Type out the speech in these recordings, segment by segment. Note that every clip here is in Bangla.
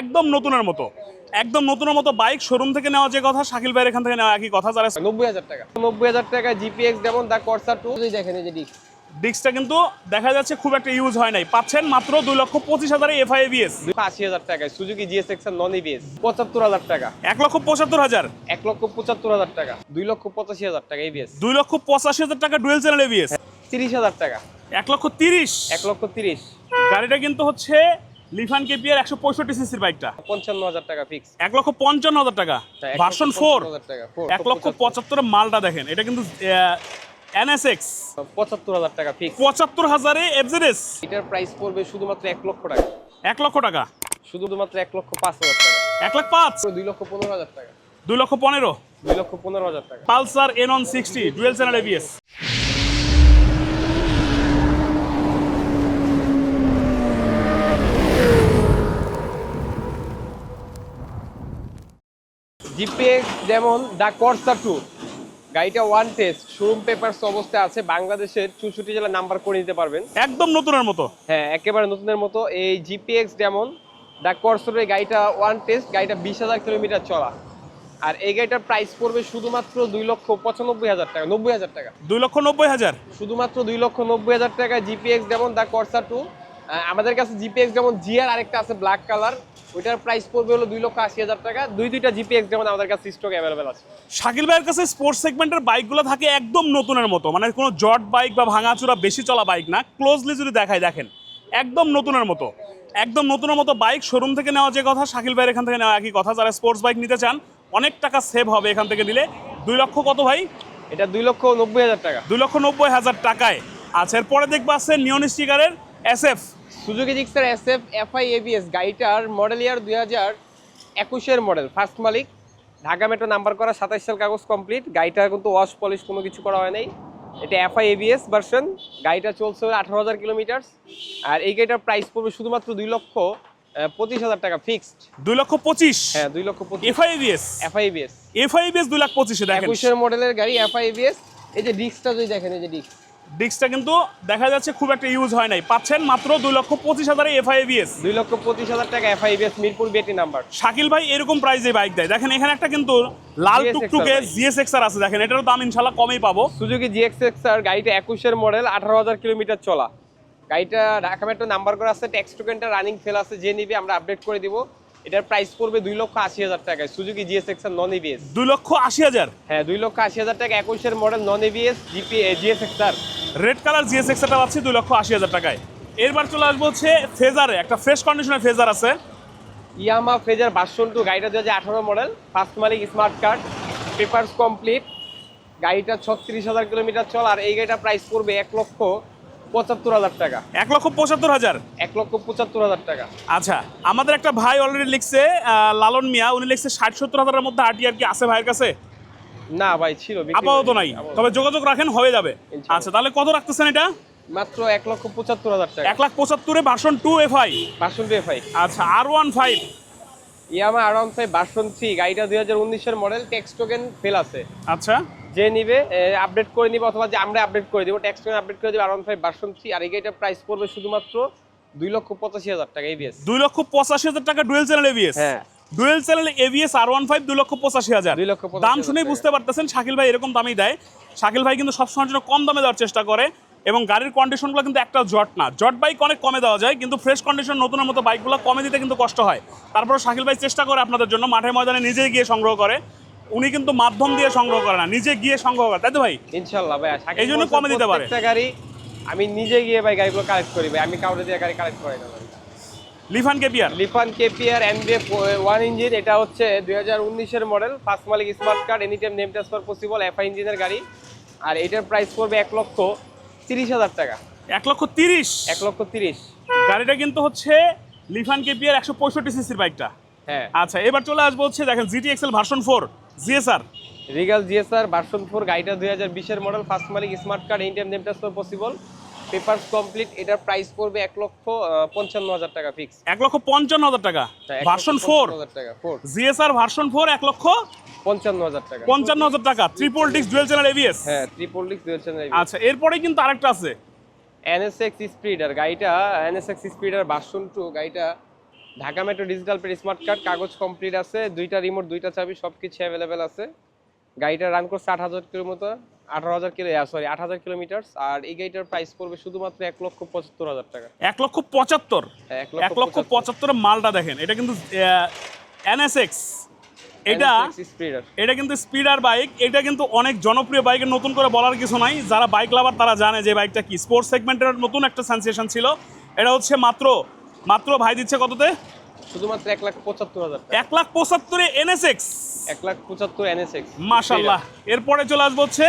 একদম নতুনের মতো। একদম নতুনের মতো বাইক শোরুম থেকে নেওয়া যে কথা শাকিল ভাইয়ের এখান থেকে নেওয়া একই কথা যারা নব্বই হাজার টাকা। নব্বই হাজার টাকা জিপিএক্স যেমন দা কর্সা টু দেখেন এই যে ডিস্ক ডিস্কটা কিন্তু দেখা যাচ্ছে খুব একটা ইউজ হয় নাই। পাচ্ছেন মাত্র দুই লক্ষ পঁচিশ হাজারে এফআইবিএস আশি হাজার টাকায় সুজুকি জিএসএক্স এর নন ইবিএস পঁচাত্তর হাজার টাকা। এক লক্ষ পঁচাত্তর হাজার। এক লক্ষ পঁচাত্তর হাজার টাকা। দুই লক্ষ পঁচাশি হাজার টাকা এবিএস দুই লক্ষ পঁচাশি হাজার টাকা ডুয়েল চ্যানেল এবিএস তিরিশ হাজার টাকা। এক লক্ষ তিরিশ। এক লক্ষ তিরিশ। গাড়িটা কিন্তু হচ্ছে লিফান কেপিয়ার একশো পঁয়ষট্টি সিসির বাইকটা। পঞ্চান্ন হাজার টাকা ফিক্স এক লক্ষ পঞ্চান্ন হাজার টাকা। Version four. এক লক্ষ পঁচাত্তরের মালটা দেখেন। এটা কিন্তু এনএসএক্স। পঁচাত্তর হাজার টাকা ফিক্স পঁচাত্তর হাজারে এফজেডএস। এটার প্রাইস পড়বে শুধুমাত্র এক লক্ষ টাকা। এক লক্ষ টাকা। শুধুমাত্র এক লক্ষ পাঁচ হাজার টাকা। এক লাখ পাঁচ। দুই লক্ষ পনেরো হাজার টাকা। দুই লক্ষ পনেরো। দুই লক্ষ পনেরো হাজার টাকা। Pulsar N one sixty dual channel ABS GPX যেমন দা কর্সা টু। গাড়িটা ওয়ান টেস্ট শোরুম পেপারস অবস্থায় আছে বাংলাদেশের চৌষট্টি জেলা নাম্বার করে নিতে পারবেন। একদম নতুনের মতো। হ্যাঁ একেবারে নতুনের মতো। এই জিপিএক্স যেমন দা কর্সোর এই গাড়িটা ওয়ান টেস্ট গাড়িটা বিশ হাজার কিলোমিটার চলা। আর এই গাড়িটার প্রাইস পড়বে শুধুমাত্র দুই লক্ষ পঁচানব্বই হাজার টাকা নব্বই হাজার টাকা। দুই লক্ষ নব্বই হাজার। শুধুমাত্র দুই লক্ষ নব্বই হাজার টাকা জিপিএক্স যেমন দা কর্সা টু আমাদের কাছে জিপিএক্স যেমন জিআর আরেকটা আছে ব্ল্যাক কালার ওইটার প্রাইস পড়বে হলো দুই লক্ষ আশি হাজার টাকা। দুই দুইটা জিপিএক্স যেমন আমাদের কাছে স্টক অ্যাভেলেবেল আছে। শাকিল ভাইয়ের কাছে স্পোর্টস সেগমেন্টের বাইকগুলো থাকে একদম নতুনের মতো। মানে কোনো জট বাইক বা ভাঙাচুরা বেশি চলা বাইক না। ক্লোজলি যদি দেখায় দেখেন একদম নতুনের মতো। একদম নতুনের মতো বাইক শোরুম থেকে নেওয়া যে কথা শাকিল ভাইয়ের এখান থেকে নেওয়া একই কথা। যারা স্পোর্টস বাইক নিতে চান অনেক টাকা সেভ হবে এখান থেকে নিলে দুই লক্ষ কত ভাই? এটা দুই লক্ষ নব্বই হাজার টাকা। দুই লক্ষ নব্বই হাজার টাকায়। আচ্ছা এরপরে দেখব আছে neon স্টিকারের S F Suzuki Gixxer S F FI ABS গাড়িটার মডেল ইয়ার দুই হাজার একুশের মডেল ফার্স্ট মালিক। ঢাকা মেট্রো নাম্বার করা সাতাশ সাল কাগজ কমপ্লিট গাড়িটা কিন্তু ওয়াশ পলিশ কোনো কিছু করা হয় নাই। এটা এফআই এবিএস ভার্সন গাড়িটা চলছে আঠারো হাজার কিলোমিটার আর এই গাড়িটার প্রাইস পড়বে শুধুমাত্র দুই লক্ষ পঁচিশ হাজার টাকা ফিক্সড দুই লক্ষ পঁচিশ? হ্যাঁ দুই লক্ষ পঁচিশ। এফআইবিএস এফআই এবিএস এফআইবিএস দুই লাখ পঁচিশে দেখেন। একুশের মডেলের গাড়ি এফআই এবিএস এই যে ডিস্কটা যদি দেখেন এই যে ডিস্ক ডিস্কটা কিন্তু দেখা যাচ্ছে খুব একটা ইউজ হয় নাই। পাচ্ছেন মাত্র দুই লক্ষ পঁচিশ হাজারে এফআইবিএস দুই লক্ষ পঁচিশ হাজার টাকা FI ABS Mirpur BAT number. Shakil ভাই এরকম প্রাইসে বাইক দেয়। দেখেন এখানে একটা কিন্তু লাল টুকটুকে জিএস এক্সার আছে। দেখেন এটারও দাম ইনশাল্লাহ কমই পাবো। সুজুকি জিএক্সএক্স আর গাড়িটা একুশের মডেল আঠারো হাজার কিলোমিটার চলা। গাড়িটা ঢাকা মেট্রো নাম্বার করা আছে ট্যাক্স টোকেনটা রানিং ফেল আছে যে নিবে আমরা আপডেট করে দিব। এটার প্রাইস পড়বে দুই লক্ষ আশি হাজার টাকায় Suzuki GSX R non EBS দুই লক্ষ আশি হাজার? হ্যাঁ দুই লক্ষ আশি হাজার টাকা একুশের model non EBS GP GSX R red colour GS এক্সারটা পাচ্ছি দুই লক্ষ আশি হাজার টাকায়। এরবার চলে আসব হচ্ছে ফেজারে একটা ফ্রেশ কন্ডিশনের ফেজার আছে। ইয়ামা ফ্রেজার ভার্সন টু গাড়িটা দু হাজার আঠারো মডেল ফার্স্ট মালিক স্মার্ট কার্ড পেপারস কমপ্লিট গাড়িটা ছত্রিশ হাজার কিলোমিটার চল আর এই গাড়িটা প্রাইস পড়বে এক লক্ষ পঁচাত্তর হাজার টাকা। এক লক্ষ পঁচাত্তর হাজার? এক লক্ষ পঁচাত্তর হাজার টাকা। আচ্ছা আমাদের একটা ভাই অলরেডি লিখছে লালন মিয়া উনি লিখছে ষাট সত্তর হাজারের মধ্যে আরটিআর কি আছে ভাইয়ের কাছে? না ভাই ছিল আপাতত নাই। তবে যোগাযোগ রাখেন হয়ে যাবে। আচ্ছা তাহলে কত রাখতেছেন এটা? মাত্র এক লক্ষ পঁচাত্তর হাজার টাকা। এক লাখ পঁচাত্তরে version two FI version two FI আচ্ছা R one five Yamaha around five version three গাড়িটা দুই হাজার উনিশের মডেল ট্যাক্স টোকেন ফেল আছে। আচ্ছা। যে নিবে আপডেট করে নিবে অথবা যে আমরা আপডেট করে দিব ট্যাক্স টোকেন আপডেট করে দিব আরাউন্ড ফাইভ ভার্সন থ্রি আর এই গাড়িটার প্রাইস পড়বে শুধুমাত্র দুই লক্ষ পঁচাশি হাজার টাকা এবিএস দুই লক্ষ পঁচাশি হাজার টাকা ডুয়েল চ্যানেল এবিএস হ্যাঁ। Dual channel ABS R one five দুই লক্ষ পঁচাশি হাজার। দাম শুনেই বুঝতে পারতেছেন শাকিল ভাই এরকম দামই দেয়। শাকিল ভাই কিন্তু সবসময়ের জন্য কম দামে দেওয়ার চেষ্টা করে এবং গাড়ির কন্ডিশনগুলো কিন্তু একটা জট না। জট বাইক অনেক কমে দেওয়া যায় কিন্তু ফ্রেশ কন্ডিশন নতুনের মতো বাইকগুলো কমে দিতে কিন্তু কষ্ট হয়। তারপরে শাকিল ভাই চেষ্টা করে আপনাদের জন্য মাঠে ময়দানে নিজে গিয়ে সংগ্রহ করে। উনি কিন্তু মাধ্যম দিয়ে সংগ্রহ করে না নিজে গিয়ে সংগ্রহ করে। তাই তো ভাই? ইনশাল্লাহ ভাই এই জন্য কমে দিতে পারে। গাড়ি আমি নিজে গিয়ে ভাই গাড়িগুলো কালেক্ট করি ভাই আমি কাউরে দিয়ে গাড়ি কালেক্ট করি না ভাই। Lifan KPR? Lifan KPR NBF one engine এটা হচ্ছে দুই হাজার উনিশের মডেল। ফার্স্ট মালিক smart card any time name transfer possible FI ইঞ্জিনের গাড়ি। আর এটার প্রাইস পড়বে এক লক্ষ তিরিশ হাজার টাকা। এক লক্ষ তিরিশ? এক লক্ষ তিরিশ। গাড়িটা কিন্তু হচ্ছে লিফান কেপিয়ার একশো পঁয়ষট্টি সিসির বাইকটা। হ্যাঁ। আচ্ছা এবার চলে আসব হচ্ছে দেখেন GT Excel version four GSR. Regal GSR version four গাড়িটা দুই হাজার বিশের মডেল ফার্স্ট মালিক smart card any time name transfer possible. Papers complete এটার প্রাইস পড়বে এক লক্ষ পঞ্চান্ন হাজার টাকা ফিক্স এক লক্ষ পঞ্চান্ন হাজার টাকা। Version four GSR version four এক লক্ষ পঞ্চান্ন হাজার টাকা। পঞ্চান্ন হাজার টাকা। ট্রিপল ডিক্স ডুয়েল চ্যানেল এবিএস হ্যাঁ ট্রিপল ডিক্স দুই হাজার আচ্ছা এরপরে কিন্তু আরেকটা আছে। এনএসএক্স স্পিডার গাড়িটা এনএসএক্স স্পিডার ভার্সন টু গাড়িটা Dhaka metro digital paid smart card কাগজ কমপ্লিট আছে দুইটা রিমোট দুইটা চাবি সব কিছু অ্যাভেলেবেল আছে। গাড়িটা রান করছে আট হাজার কিলোমিটার। আঠারো হাজার কিলো সরি আট হাজার কিলোমিটার আর এই গাড়িটার প্রাইস পড়বে শুধুমাত্র এক লক্ষ পঁচাত্তর হাজার টাকা। এক লক্ষ পঁচাত্তর? হ্যাঁ, এক লক্ষ পঁচাত্তরের মালটা দেখেন এটা কিন্তু এনএসএক্স এটা স্পিডার এটা কিন্তু স্পিডার বাইক এটা কিন্তু অনেক জনপ্রিয় বাইকের নতুন করে বলার কিছু নাই। যারা বাইক লাভার তারা জানে যে বাইকটা কি। স্পোর্টস সেগমেন্টের নতুন একটা সেন্সেশন ছিল। এটা হচ্ছে মাত্র মাত্র ভাই দিচ্ছে কততে? শুধুমাত্র এক লাখ পঁচাত্তর হাজার এক লাখ পঁচাত্তরে এনএসএক্স এক লাখ পঁচাত্তর এনএসএক্স মাশাল্লাহ এরপরে চলে আসব হচ্ছে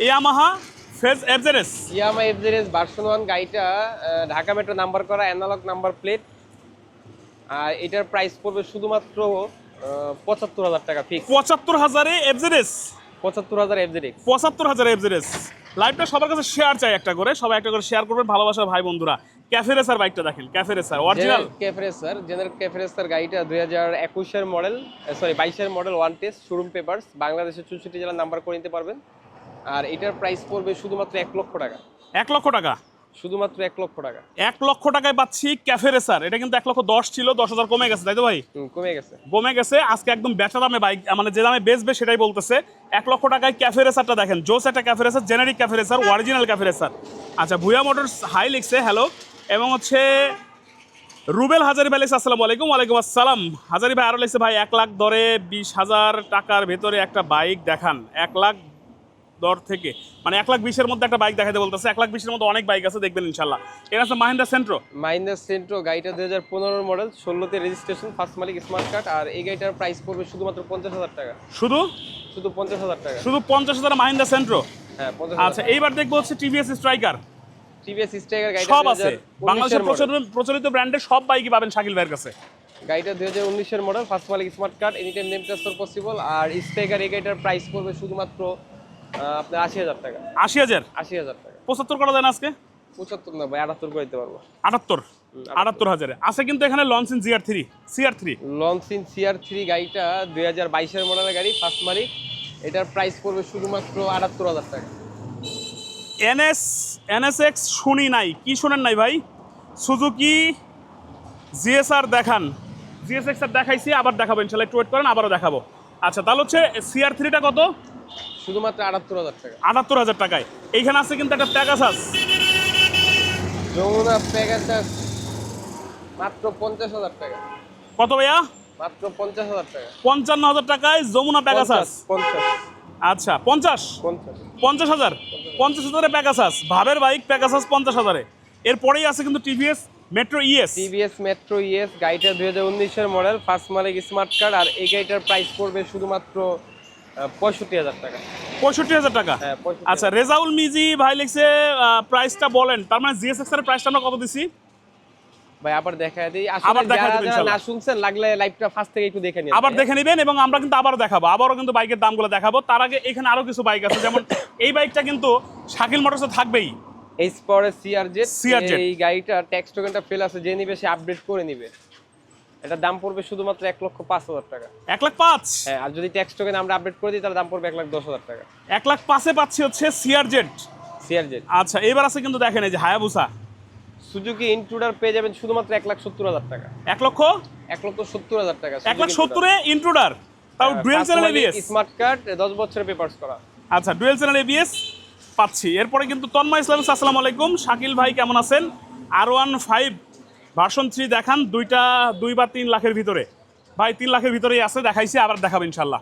Yamaha FZ FZS Yamaha FZS version one গাড়িটা ঢাকা মেট্রো নাম্বার করা অ্যানালগ নাম্বার প্লেট। আর এটার প্রাইস পড়বে শুধুমাত্র পঁচাত্তর হাজার টাকা ফিক্স পঁচাত্তর হাজারে এফজেরেস পঁচাত্তর হাজার এফজেডএক্স পঁচাত্তর হাজার এফজেরেস লাইভটা সবার কাছে শেয়ার চাই একটা করে সবাই একটা করে শেয়ার করবেন ভালোবাসার ভাই বন্ধুরা। ক্যাফে রেসার বাইকটা দেখেন cafe racer original cafe racer general cafe racer গাড়িটা দুই হাজার একুশের মডেল সরি বাইশের model one test showroom papers বাংলাদেশের চৌষট্টি জেলার নাম্বার করে নিতে পারবেন। আর এটার প্রাইস পড়বে শুধুমাত্র এক লক্ষ টাকা। এক লক্ষ টাকা? শুধুমাত্র এক লক্ষ টাকা। এক লক্ষ টাকায় পাচ্ছি ক্যাফে রেসার এটা কিন্তু এক লক্ষ দশ ছিল দশ হাজার কমে গেছে তাই তো ভাই? কমে গেছে। কমে গেছে আজকে একদম বেচা দামে বাইক মানে যে দামে বেচবে সেটাই বলতেছে। এক লক্ষ টাকায় ক্যাফে রেসারটা দেখেন জোস একটা cafe racer generic cafe racer original cafe racer আচ্ছা ভুয়া মোটরস হাই লিখছে হ্যালো এবং হচ্ছে রুবেল হাজারি ভাই লিখছে আসসালামু আলাইকুম ওয়ালাইকুম আসসালাম। হাজারি ভাই আরও লিখছে ভাই এক লাখ দরে বিশ হাজার টাকার ভেতরে একটা বাইক দেখান। এক লাখ দর থেকে। মানে এক লাখ বিশের মধ্যে একটা বাইক দেখাতে বলতেছে এক লাখ বিশের মধ্যে অনেক বাইক আছে দেখবেন ইনশাল্লাহ। এটা আছে মাহিন্দ্রা সেন্ট্রো মাইন্দার সেন্ট্রো গাড়িটা দুই হাজার পনেরোর মডেল ষোলোতে রেজিস্ট্রেশন ফার্স্ট মালিক স্মার্ট কার্ড আর এই গাড়িটার প্রাইস পড়বে শুধুমাত্র পঞ্চাশ হাজার টাকা। শুধু? শুধু পঞ্চাশ হাজার টাকা। শুধু পঞ্চাশ হাজার মাহিন্দ্রা সেন্ট্রো হ্যাঁ আচ্ছা এইবার দেখব হচ্ছে টিভিএস স্ট্রাইকার টিভিএস স্ট্রাইকার গাড়িটা সব আছে। বাংলাদেশের প্রচলিত ব্র্যান্ডের সব বাইকই পাবেন শাকিল ভাইয়ের কাছে। গাড়িটা দুই হাজার উনিশের মডেল ফার্স্ট মালিক smart card any time name transfer possible আর স্ট্রাইকার এই গাড়িটার প্রাইস পড়বে শুধুমাত্র আপনার আশি হাজার টাকা। আশি হাজার? আশি হাজার টাকা। পঁচাত্তর করা যায় না আজকে? পঁচাত্তর না ভাই আটাত্তর করে দিতে পারব। আটাত্তর? আটাত্তর। হাজারে। আছে কিন্তু এখানে GR three CR three Loncin CR three গাড়িটা দুই হাজার বাইশের মডেলের গাড়ি ফার্স্ট মালিক। এটার প্রাইস পড়বে শুধুমাত্র আটাত্তর হাজার টাকা। এনএস এনএসএক্স শুনি নাই। কি শোনেন নাই ভাই? সুজুকি জিএসআর দেখান। জিএসএক্স আর দেখাইছি আবার দেখাবো ইনশাল্লাহ একটু ওয়েট করেন আবারও দেখাবো। আচ্ছা তাহলে হচ্ছে সিআর থ্রিটা কত? শুধুমাত্র আটাত্তর হাজার টাকা। আটাত্তর হাজার টাকায়। এইখানে আছে কিন্তু একটা প্যাকাসাস যমুনা প্যাগাসাস মাত্র পঞ্চাশ হাজার টাকা। কত ভাইয়া? মাত্র পঞ্চাশ হাজার টাকা। পঞ্চান্ন হাজার টাকায় যমুনা প্যাকাসাস পঞ্চাশ আচ্ছা পঞ্চাশ? পঞ্চাশ। পঞ্চাশ হাজার? পঞ্চাশ হাজারে প্যাকাসাস ভাবের বাইক প্যাকাসাস পঞ্চাশ হাজারে। এরপরেই আছে কিন্তু TVS Metro ES TVS Metro ES গাড়িটা দুই হাজার উনিশের মডেল ফার্স্ট মালিক স্মার্ট কার্ড আর এই গাড়িটার প্রাইস পড়বে শুধুমাত্র পঁয়ষট্টি হাজার টাকা। পঁয়ষট্টি হাজার টাকা? হ্যাঁ আচ্ছা রেজাউল মিজি ভাই লিখছে প্রাইসটা বলেন। তার মানে জিএসএক্স এর প্রাইসটা আমরা কত দিছি? ভাই আবার দেখা দিই। আবার আসলে দিবেন না শুনছেন লাগলে লাইভটা ফার্স্ট থেকে একটু দেখে নিন। আবার দেখে নেবেন এবং আমরা কিন্তু আবার দেখাবো। আবারও কিন্তু বাইকের দামগুলো দেখাবো। তার আগে এখানে আরও কিছু বাইক আছে। যেমন এই বাইকটা কিন্তু শাকিল মোটরসে থাকবেই। এই স্পরে সিআরজেড এই গাড়িটা ট্যাক্স টোকেনটা ফেল আছে। যে নিবে সে আপডেট করে নিবে। এটার দাম পড়বে শুধুমাত্র এক লক্ষ পাঁচ হাজার টাকা। এক লাখ পাঁচ? হ্যাঁ আর যদি ট্যাক্স টোকেন আমরা আপডেট করে দিই তাহলে দাম পড়বে এক লাখ দশ হাজার টাকা। এক লাখ পাঁচে পাচ্ছি হচ্ছে সিআরজেড সিআরজেড আচ্ছা এবার আছে কিন্তু দেখেন এই যে হায়াবুসা সুজুকি ইন্ট্রুডার পেয়ে যাবেন শুধুমাত্র এক লাখ সত্তর হাজার টাকা। এক লক্ষ? এক লক্ষ সত্তর হাজার টাকা এক লাখ সত্তরে ইন্ট্রুডার তাও dual channel ABS smart card দশ বছরের পেপারস করা। আচ্ছা ডুয়েল চ্যানেল এবিএস পাচ্ছি। এরপরে কিন্তু তন্ময় ইসলাম আসসালামু আলাইকুম। শাকিল ভাই কেমন আছেন? R one five version three দেখান দুইটা দুই বা তিন লাখের ভিতরে। ভাই তিন লাখের ভিতরেই আছে দেখাইছি আবার দেখাবো ইনশাল্লাহ।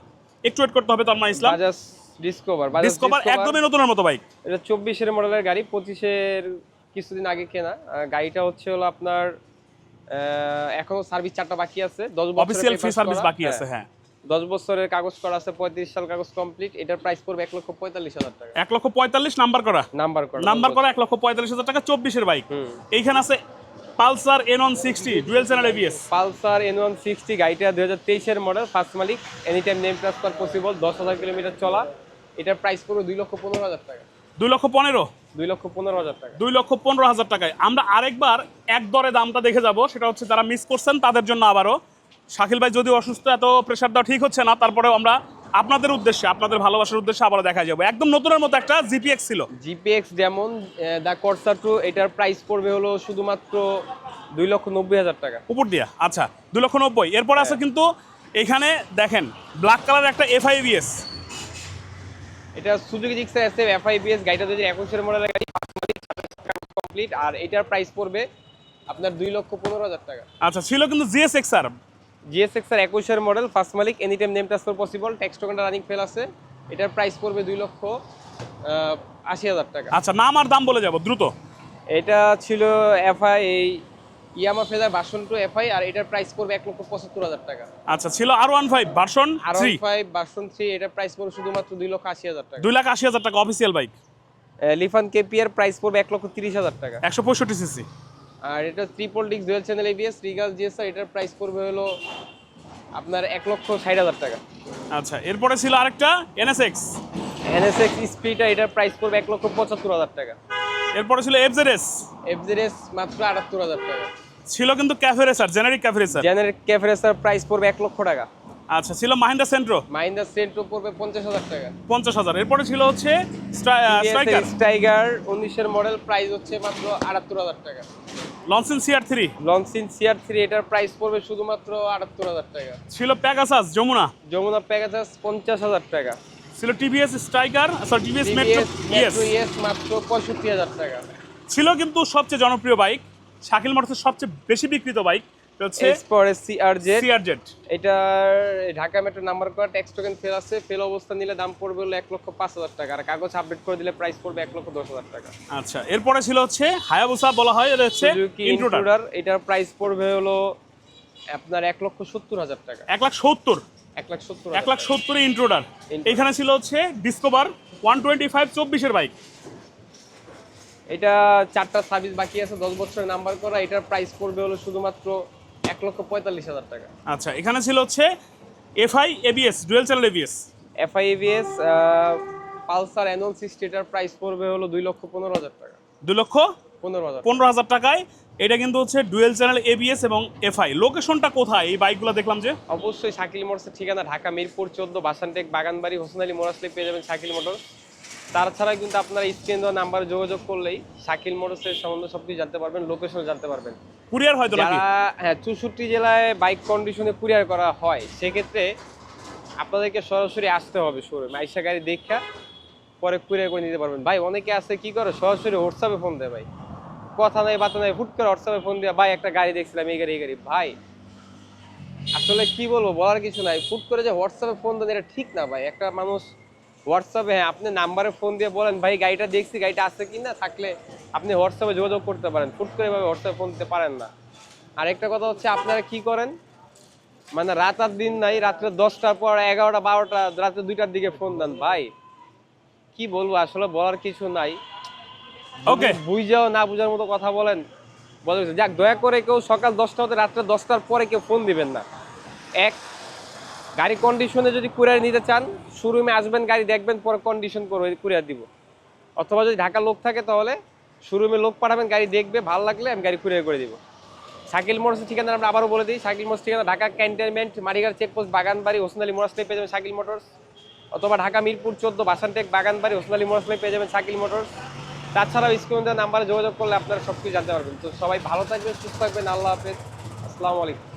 একটু ওয়েট করতে হবে তন্ময় ইসলাম। ডিসকভার ডিসকভার একদমই নতুনের মতো বাইক এটা চব্বিশের মডেলের গাড়ি পঁচিশের কিছুদিন আগে কেনা। গাড়িটা হচ্ছে হলো আপনার এখনও সার্ভিস চারটা বাকি আছে। দশ অফিসিয়াল ফ্রি সার্ভিস বাকি আছে হ্যাঁ। দশ বছরের কাগজ করা আছে পঁয়ত্রিশ সাল কাগজ কমপ্লিট এটার প্রাইস পড়বে এক লক্ষ পঁয়তাল্লিশ হাজার টাকা। এক লক্ষ পঁয়তাল্লিশ নাম্বার করা। নাম্বার করা নাম্বার করা এক লক্ষ পঁয়তাল্লিশ হাজার টাকা চব্বিশের বাইক এইখানে আছে Pulsar N one sixty dual channel ABS Pulsar N one sixty গাড়িটা দু হাজার তেইশের মডেল ফার্স্ট মালিক any time name transfer possible দশ হাজার কিলোমিটার চলা। এটার প্রাইস পড়বে দুই লক্ষ পনেরো হাজার টাকা। দুই লক্ষ পনেরো। দুই লক্ষ পনেরো হাজার টাকা। দুই লক্ষ পনেরো হাজার টাকায়। আমরা আরেকবার এক দরে দামটা দেখে যাব সেটা হচ্ছে যারা মিস করছেন তাদের জন্য আবারও। শাকিল ভাই যদি অসুস্থ এত প্রেশার দেওয়া ঠিক হচ্ছে না তারপরেও আমরা আপনাদের উদ্দেশ্যে আপনাদের ভালোবাসার উদ্দেশ্যে আবার দেখা যাবে। একদম নতুনের মতো একটা জিপিএক্স ছিল। জিপিএক্স যেমন দ্য কর্সা টু এটার প্রাইস পড়বে হলো শুধুমাত্র দুই লক্ষ নব্বই হাজার টাকা। উপর দিয়া? আচ্ছা দুই লক্ষ নব্বই। এরপর আছে কিন্তু এখানে দেখেন ব্ল্যাক কালার একটা এফ এফআইবিএস এটা সুজুকি জিক্সার এসএফ এফআইবিএস গাড়িটা দুই হাজার একুশের মডেলের গাড়ি কমপ্লিট আর এটার প্রাইস পড়বে আপনার দুই লক্ষ পনেরো হাজার টাকা। আচ্ছা ছিল কিন্তু জিএসএক্স আর জিএসএক্স এর একুশের মডেল ফার্স্ট মালিক any time name transfer possible tax টোকেনটা রানিং ফেল আছে। এটার প্রাইস পড়বে দুই লক্ষ আশি হাজার টাকা। আচ্ছা নাম আর দাম বলে যাব দ্রুত। এটা ছিল এফআই এই Yamaha Fazer version two FI আর এটার প্রাইস পড়বে এক লক্ষ পঁচাত্তর হাজার টাকা। আচ্ছা ছিল R one five version R three five version three এটার প্রাইস পড়বে শুধুমাত্র দুই লক্ষ আশি হাজার টাকা। দুই লাখ আশি হাজার টাকা official bike Lifan KPR price পড়বে এক লক্ষ তিরিশ হাজার টাকা। একশো পঁয়ষট্টি সিসি আর এটা ট্রিপল ডিক্স dual channel ABS Regal GSR এটার প্রাইস পড়বে হলো আপনার এক লক্ষ ষাট হাজার টাকা। আচ্ছা এরপরে ছিল আরেকটা এনএসএক্স এনএসএক্স স্পিডটা এটার প্রাইস পড়বে এক লক্ষ পঁচাত্তর হাজার টাকা। এরপরে ছিল এফজেডএস এফজেডএস মাত্র আটাত্তর হাজার টাকা। ছিল কিন্তু cafe racer generic cafe racer general cafe racer price পড়বে এক লক্ষ টাকা। আচ্ছা ছিল মাহিন্দ্রা সেন্ট্রো? মাহিন্দ্রা সেন্ট্রো পড়বে পঞ্চাশ হাজার টাকা। পঞ্চাশ হাজার। এরপরে ছিল হচ্ছে স্ট্রাইকার স্টাইগার উনিশের মডেল প্রাইস হচ্ছে মাত্র আটাত্তর হাজার টাকা। Loncin CR three Loncin CR three এটার প্রাইস পড়বে শুধুমাত্র আটাত্তর হাজার টাকা। ছিল প্যাগাসাস যমুনা। যমুনা প্যাকেজাস পঞ্চাশ হাজার টাকা। ছিল TVS Stryker sorry TVS Metro ES মাত্র পঁয়ষট্টি হাজার টাকা। ছিল কিন্তু সবচেয়ে জনপ্রিয় বাইক শাকিল মোটরসের সবচেয়ে বেশি বিক্রিত বাইক হচ্ছে সিআরজেড এটার ঢাকা মেট্রো নাম্বার করা ট্যাক্স টোকেন ফেল আছে। ফেল অবস্থা নিলে দাম পড়বে হলো এক লক্ষ পাঁচ হাজার টাকা। আর কাগজ আপডেট করে দিলে প্রাইস পড়বে এক লক্ষ দশ হাজার টাকা। আচ্ছা এরপরে ছিল হচ্ছে হায়াবুসা বলা হয় এটা হচ্ছে ইন্ট্রোডার এটার প্রাইস পড়বে হলো আপনার এক লক্ষ সত্তর হাজার টাকা। এক লাখ সত্তর। এক লাখ সত্তর এক লাখ সত্তরে ইন্ট্রোডার। এখানে ছিল হচ্ছে ডিসকভার ওয়ান টোয়েন্টি ফাইভ চব্বিশের বাইক। এটা চারটা সার্ভিস বাকি আছে দশ বছরের নাম্বার করা। এটার প্রাইস পড়বে হলো শুধুমাত্র এক লক্ষ পঁয়তাল্লিশ হাজার টাকা। আচ্ছা এখানে ছিল হচ্ছে FI ABS dual channel ABS. FI ABS Pulsar N one sixty এটার প্রাইস পড়বে হলো দুই লক্ষ পনেরো হাজার টাকা। দুই লক্ষ পনেরো হাজার। পনেরো হাজার টাকায়। এটা কিন্তু হচ্ছে ডুয়েল চ্যানেল এবিএস এবং এফআই। লোকেশনটা কোথায়? এই বাইকগুলো দেখলাম যে। অবশ্যই শাকিল মোটরসের ঠিকানা ঢাকা মিরপুর চোদ্দ বাসানটেক বাগানবাড়ি হোসেন আলী মোরাসলে পেয়ে যাবেন শাকিল মোটর তাছাড়া কিন্তু আপনারা স্ক্রিন দেওয়া নাম্বারে যোগাযোগ করলেই শাকিল মোটরসের সম্বন্ধে সব কিছু জানতে পারবেন লোকেশন জানতে পারবেন। কুরিয়ার যারা হ্যাঁ চৌষট্টি জেলায় বাইক কন্ডিশনে কুরিয়ার করা হয় সেক্ষেত্রে আপনাদেরকে সরাসরি আসতে হবে শোরুমে আইসা গাড়ি দেখা পরে কুরিয়ার করে নিতে পারবেন। ভাই অনেকে আছে কি করে? সরাসরি হোয়াটসঅ্যাপে ফোন দেয় ভাই। কথা নাই বাতা নাই হুট করে হোয়াটসঅ্যাপে ফোন দিয়ে ভাই একটা গাড়ি দেখছিলাম এই গাড়ি এই গাড়ি। ভাই আসলে কি বলব বলার কিছু নাই। ফুট করে যে হোয়াটসঅ্যাপে ফোন দেন এটা ঠিক না ভাই। একটা মানুষ হোয়াটসঅ্যাপে হ্যাঁ আপনি নাম্বারে ফোন দিয়ে বলেন ভাই গাড়িটা দেখছি গাড়িটা আছে কি না? থাকলে আপনি হোয়াটসঅ্যাপে যোগাযোগ করতে পারেন। ফুট করে ভাবে হোয়াটসঅ্যাপে ফোন দিতে পারেন না। আর একটা কথা হচ্ছে আপনারা কি করেন? মানে রাত আর দিন নাই রাত্রে দশটার পর এগারোটা বারোটা রাত্রে দুইটার দিকে ফোন দেন ভাই কি বলব? আসলে বলার কিছু নাই। ওকে বুঝাও না বুঝার মতো কথা বলেন বলে যাক দয়া করে কেউ সকাল দশটা হতে রাত্রে দশটার পরে কেউ ফোন দিবেন না। এক গাড়ি কন্ডিশনে যদি কুরিয়ার নিতে চান শোরুমে আসবেন, গাড়ি দেখবেন, পরে কন্ডিশন করে কুরিয়ার দিব। অথবা যদি ঢাকা লোক থাকে তাহলে শোরুমে লোক পাঠাবেন, গাড়ি দেখবে, ভালো লাগলে আমি গাড়ি কুরিয়ার করে দিব। শাকিল মোটরসের ঠিকানা আমরা আবারও বলে দিই শাকিল মোটরস ঠিকানা ঢাকা ক্যান্টনমেন্ট মারিগার চেকপোস্ট বাগানবাড়ি হোসেন আলী মোটরস পেয়ে যাবেন শাকিল মোটরস। অথবা ঢাকা মিরপুর চোদ্দ, বাসানটেক, বাগানবাড়ি হোসেন আলী মোটরস পেয়ে যাবেন শাকিল মোটরস। তাছাড়াও স্ক্রিন নাম্বারে যোগাযোগ করলে আপনারা সব কিছু জানতে পারবেন। তো সবাই ভালো থাকবেন, সুস্থ থাকবেন, আল্লাহ হাফেজ। আসসালামু আলাইকুম।